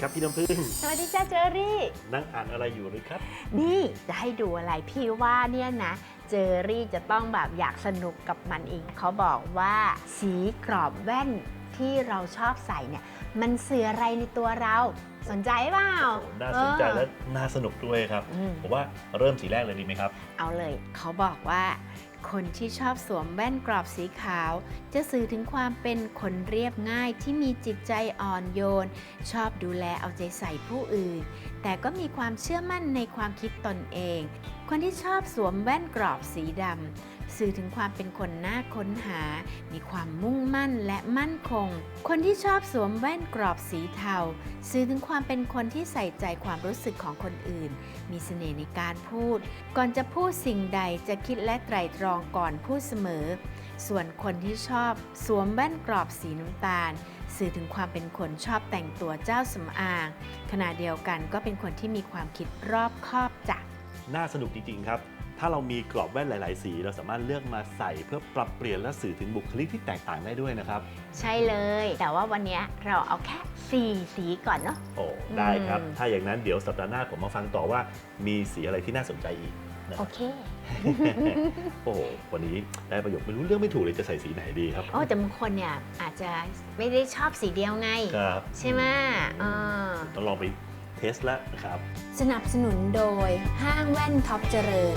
ครับพี่น้ำพึ่งสวัสดีจ้าเจอรี่ นั่งอ่านอะไรอยู่หรือครับ นี่จะให้ดูอะไรพี่ว่าเนี่ยนะ เจอรี่จะต้องแบบอยากสนุกกับมันอีกเขาบอกว่าสีกรอบแว่นที่เราชอบใส่เนี่ย มันสื่ออะไรในตัวเรา สนใจเปล่าโอ้น่าสนใจเออและน่าสนุกด้วยครับอืมผมว่าเริ่มสีแรกเลยดีไหมครับ เอาเลยเขาบอกว่า คนที่ชอบสวมแว่นกรอบสีขาว จะสื่อถึงความเป็นคนเรียบง่ายที่มีจิตใจอ่อนโยน ชอบดูแลเอาใจใส่ผู้อื่น แต่ก็มีความเชื่อมั่นในความคิดตนเอง คนที่ชอบสวมแว่นกรอบสีดำ สื่อถึงความเป็นคนน่าค้นหา มีความมุ่งมั่นและมั่นคง คนที่ชอบสวมแว่นกรอบสีเทา สื่อถึงความเป็นคนที่ใส่ใจความรู้สึกของคนอื่น มีเสน่ห์ในการพูด ก่อนจะพูดสิ่งใดจะคิดและไตร่ตรองก่อนพูดเสมอ ส่วนคนที่ชอบสวมแว่นกรอบสีน้ำตาลสื่อถึงความเป็นคนชอบแต่งตัวเจ้าสำอาง ขณะเดียวกันก็เป็นคนที่มีความคิดรอบคอบจัดน่าสนุกจริง ๆ ครับ ถ้าเรามีกรอบแว่นหลาย ๆ สี เราสามารถเลือกมาใส่เพื่อปรับเปลี่ยนและสื่อถึงบุคลิกที่แตกต่างได้ด้วยนะครับ ใช่เลย แต่ว่าวันนี้เราเอาแค่4สีก่อนเนาะโอ้ได้ครับอืมถ้าอย่างนั้นเดี๋ยวสัปดาห์หน้าผมมาฟังต่อว่ามีสีอะไรที่น่าสนใจอีกนะโอเค โอ้โหวันนี้ได้ประโยชน์ไม่รู้เรื่องไม่ถูกเลยจะใส่สีไหนดีครับ โอ้แต่บางคนเนี่ยอาจจะไม่ได้ชอบสีเดียวไง ครับใช่ไหมเออต้องลองไปเทสแล้วนะครับ สนับสนุนโดยห้างแว่นท็อปเจริญ